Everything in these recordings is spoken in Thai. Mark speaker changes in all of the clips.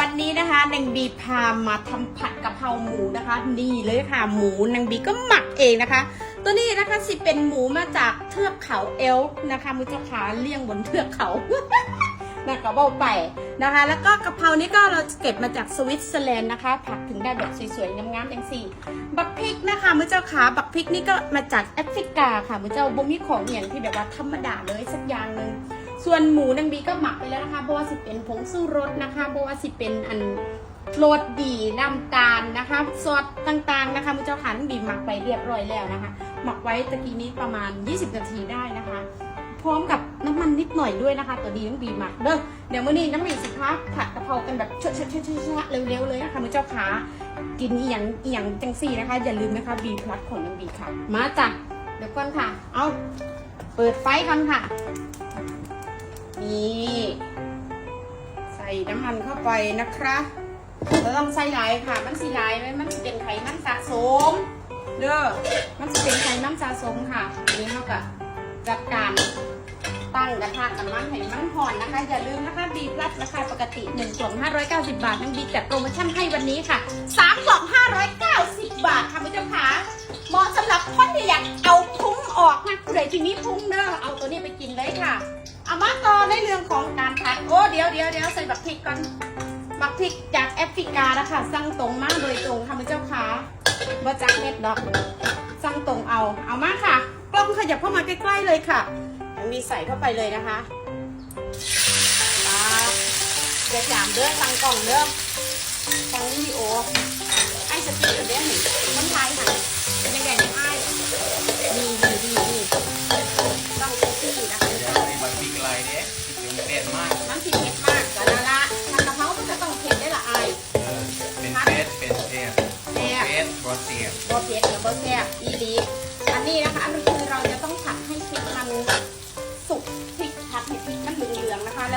Speaker 1: วันนี้นะคะนางบีพามาทำผัดกะเพราหมูนะคะ นี่เลยค่ะหมูนางบีก็หมักเองนะคะ ตัวนี้นะคะสิเป็นหมูมาจากเทือกเขาเอลนะคะมือเจ้าขาเลี่ยงบนเทือกเขานะก็เบาไปนะคะ แล้วก็กะเพรานี้ก็เราเก็บมาจากสวิตเซอร์แลนด์นะคะ ผัดถึงได้แบบสวยๆงามๆอย่างสี่ บักพริกนะคะมือเจ้าขาบักพริกนี่ก็มาจากแอฟริกาค่ะมือเจ้าบ่มีของอย่างที่แบบว่าธรรมดาเลยสักอย่างหนึ่ง ส่วนหมูนางบีก็หมักไปแล้วนะคะเพราะว่าสิเป็นผงสู้รสนะคะเพราะว่าสิเป็นอันโรดดีน้ำตาลนะคะซอสต่างๆนะคะมือเจ้าขันางบีหมักไปเรียบร้อยแล้วนะคะ หมักไว้ตะกี้นี้ประมาณ 20 นาทีได้นะคะ พร้อมกับน้ำมันนิดหน่อยด้วยนะคะ ตัวดีน้องบีหมักเด้อเดี๋ยวมื้อนี้น้ำบีสิคะผัดกะเพรากันแบบชดๆๆๆเร็วๆเลยนะคะมือเจ้าขากินอหย่างอหย่างจังซี่นะคะ อย่าลืมนะคะบีพลัดของน้องบีค่ะ มาจ้ะเดี๋ยวก่อนค่ะ เอาเปิดไฟก่อนค่ะ นี่ใส่น้ำมันเข้าไปนะคะเราต้องใส่หลายค่ะ มันสีหลายไหมมันสิเป็นไขมันสะสม เด้อ มันจะเป็นไขมันสะสมค่ะอันนี้เราก็จัดการตั้งกระทะน้ำมันให้มันห่อนนะคะ อย่าลืมนะคะบีพลัสราคาปกติ1กล่อง590 บาทนั่งบีจัดโปรโมชั่นให้วันนี้ค่ะ3กล่อง590 บาทค่ะผู้ชมค่ะเหมาะสำหรับคนที่อยากเอาพุงออกนะผู้ใดที่มีพุงเด้อเอาตัวนี้ไปกินเลยค่ะ เอามาต่อในเรื่องของการผัดโอ้เดี๋ยวเดี๋ยวเดี๋ยวใส่บักพริกก่อนบักพริกจากแอฟริกานะคะสั่งตรงมากโดยตรงค่ะคุณเจ้าค่ะบ่จากเม็ดดอกสั่งตรงเอาเอามาค่ะ กล้องขยับเข้ามาใกล้ๆเลยค่ะยังมีใส่เข้าไปเลยนะคะครับเดี๋ยวจามเด้อสั่งกล่องเด้อสั่งวิดีโอไอ้สติเด้อหนิมั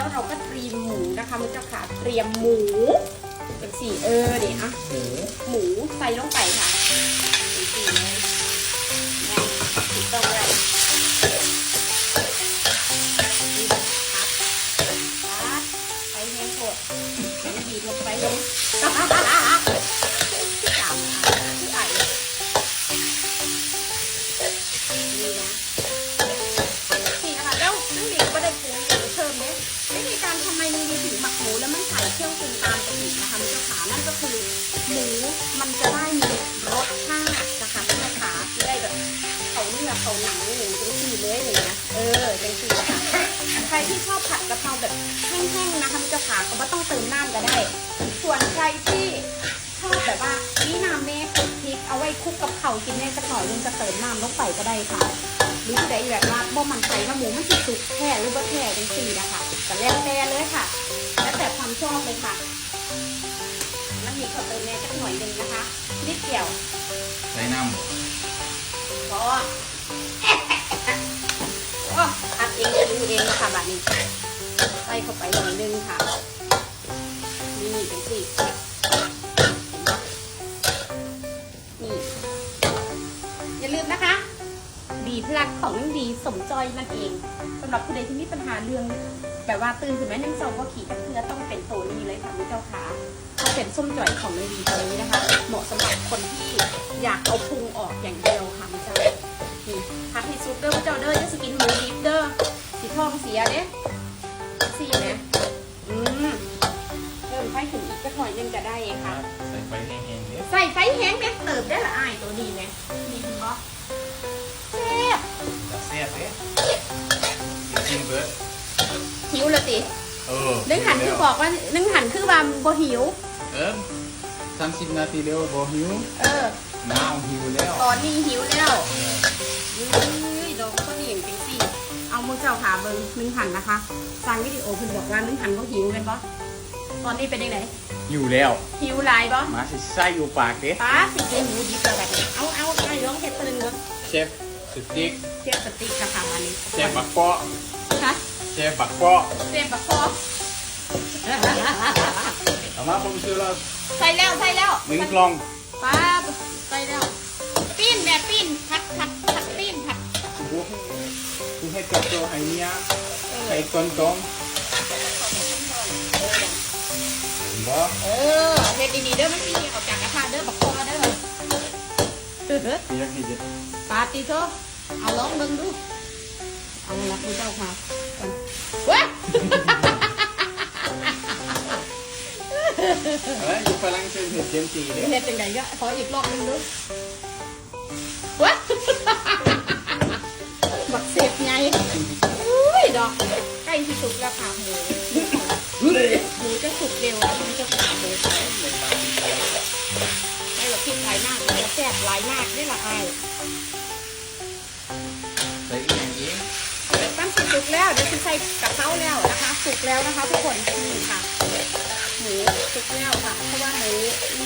Speaker 1: แล้วเราก็เตรียมหมูนะคะมันจะขาเตรียมหมูเป็นสี่เออเดี๋ยวอะ
Speaker 2: หมู
Speaker 1: หมูใส่ลงไปค่ะเป็นสี่เลย เขาเนื้อเขาหนังหมูจังสี่เลยอย่างเงี้ยเออจังสี่นะคะใครที่ชอบผัดกะเพราแบบแห้งๆนะคะมันจะขาก็ไม่ต้องเติมน้ำก็ได้ ส่วนใครที่ชอบแบบว่านี่น้ำแม่คลุกพริกเอาไว้คลุกกับเข่าวกินแน่สักหน่อยนึงจะเติมน้ำลงไปก็ได้ค่ะหรือผู้ใดแบบว่าบ่มันใจว่าหมูมันสิสุกแค่หรือบ่แค่จังสี่นะคะก็แล้วแต่เลยค่ะ แล้วแต่ความชอบเลยค่ะมันมีข้าวเติมแน่สักหน่อยหนึงนะคะนิดเดียว
Speaker 2: ใส่น้
Speaker 1: พอ บบนี้ใส่เข้าไปหน่อยนึงค่ะ นี่จังสี่นี่ อย่าลืมนะคะดีพลักของนังดีสมจอยนั่นเองสำหรับผู้ใดที่มีปัญหาเรื่องแบบว่าตื่นขึ้นมานั่งเศร้าก็ขี่กับเพื่อต้องเป็นตัวนี้เลยค่ะคุณเจ้าขาเขาเป็นส้มจ่อยของนังดีตัวนี้นะคะ เหมาะสำหรับคนที่อยากเอาพุงออกอย่างเดียวค่ะคุณเจ้านี่ผัดให้ซุปเด้อคุณเจ้าเด้อจะสกินหมูดิบเดอสี ทองเสียเด้สีนะอืมเริ่มไฟถึงอีกสักหน่อยนึงจะได้เองำค่ะ
Speaker 2: ใส่ไปแห้งๆเนี่ย
Speaker 1: ใส่ไฟแห้งแม่เติบได้ละอายตัวดีไหมมีคุณบอแซ่บ
Speaker 2: จะเสียบเนี่ยกินเบิร์ด
Speaker 1: หิวละติ
Speaker 2: เออ
Speaker 1: นึ่งหันคือบอกว่านึ่งหันคือว่าบ่หิว
Speaker 2: เออสามสิบนาทีเดียวบอหิว
Speaker 1: เออ
Speaker 2: น้าวหิวแล้ว
Speaker 1: ตอนนี้หิวแล้ว
Speaker 2: เออ
Speaker 1: เฮ้ยดอกก็เห็นเป็นสิ เอามือเจ้าขาเบิ้งนึ่งหันนะคะสั่งวิดีโอเพิ่นบอกว่านึ่งหันบ่หิวเป็นบ่ตอนนี้เป็นยังไง
Speaker 2: อยู่แล้ว
Speaker 1: หิวหลายบ่
Speaker 2: มาสิใส่อยู่ปากเด้
Speaker 1: ป้าสิเจหมูดีกว่าแบบนี้เอาเอาไอ้ร้องเฮ็ดเพิ่นเนาะ
Speaker 2: เชฟสติ๊ก
Speaker 1: เทียบสติ๊กราคามานี้
Speaker 2: เชฟบักเปาะ
Speaker 1: ฮะ
Speaker 2: เชฟบักเปาะ
Speaker 1: เต็มบักคอ
Speaker 2: เอามาผมซื้อแล้ว
Speaker 1: ใส่แล้วใส่แล้ว
Speaker 2: หนึ่งกล่อง กูให้ตัวให้เนี้ยให้ก้นต้มบบ่
Speaker 1: เออเฮ็ดดีๆเด้อมันสิออกจากกระทะเด้อบักคอเด้อเออ
Speaker 2: เปียกที่จะ
Speaker 1: ปาติโตเอาลองเบิ่งดูเอาละคุณเจ้าค่ะก่อนเว้ย
Speaker 2: เอ้ยอยู่ฝรั่งเศสเห็ดเต็มตีเลย
Speaker 1: เฮ็ดจังไงก็ขออีกรอบนึงดูเว้ย อุ้ยดอกใกล้ที่สุดแล้วค่ะหมูหมูจะสุกเร็วแล้วมันจะขาหมูไปไม่หรอกคิดหลายมากมันจะแซ่บหลายมากนี่แหละไอ้
Speaker 2: ใส่อีกอย่างอีก
Speaker 1: ปั้นสุกแล้วเดี๋ยวคุณใส่กับเขาแล้วนะคะ สุกแล้วนะคะทุกคนนี่ค่ะ หมูสุกแล้วค่ะ เพราะว่าหมูมี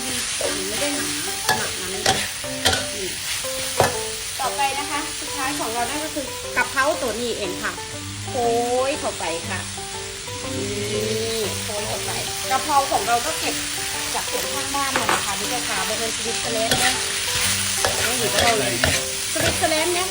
Speaker 1: ไม่ได้หนังหนักมันนี่ต่อไปนะคะสุดท้ายของเรานั่นก็คือกะเพราตัวนี้เองค่ะ โค้ยเข้าไปค่ะนี่โค้ยเข้าไปกะเพราของเราก็เก็บจากสวนข้างบ้านมานะคะพี่เจ้าค่ะบริเวณสวิตเซอร์แลนด์เนี่ยอยู่กับเราเลยสวิตเซอร์แลนด์เนี่ย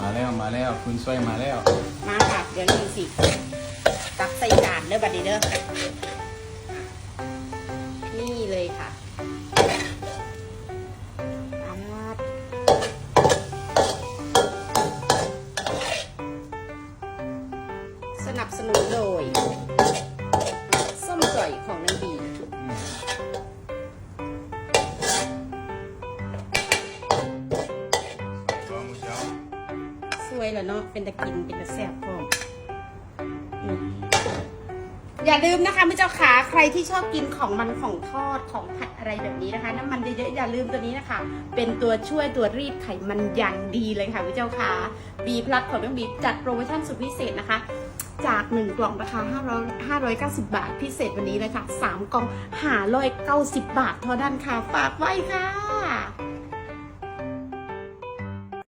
Speaker 2: มาแล้
Speaker 1: วมาแล้ว
Speaker 2: คุณช่วยมาแล้ว
Speaker 1: มาค่ะเดี๋ยวนี่สิตักใส่จานเด้อบัดนี้เด้อนี่เลยค่ะอาดสนับสนุนโดยส้มจ่อยของ วยแล้วเนาะเป็นตะกินเป็นตะแซ่บพร้อมอืมอย่าลืมนะคะพี่เจ้าขาใครที่ชอบกินของมันของทอดของผัดอะไรแบบนี้นะคะ น้ำมันเยอะๆอย่าลืมตัวนี้นะคะ เป็นตัวช่วยตัวรีดไขมันอย่างดีเลยค่ะพี่เจ้าขาบีพลัสของน้องบีจัดโปรโมชั่นสุดพิเศษนะคะจาก 1 กล่องราคา500 590 บาท พิเศษวันนี้เลยค่ะ 3 กล่อง590 บาทเท่านั้นค่ะ ฝากไว้ค่ะ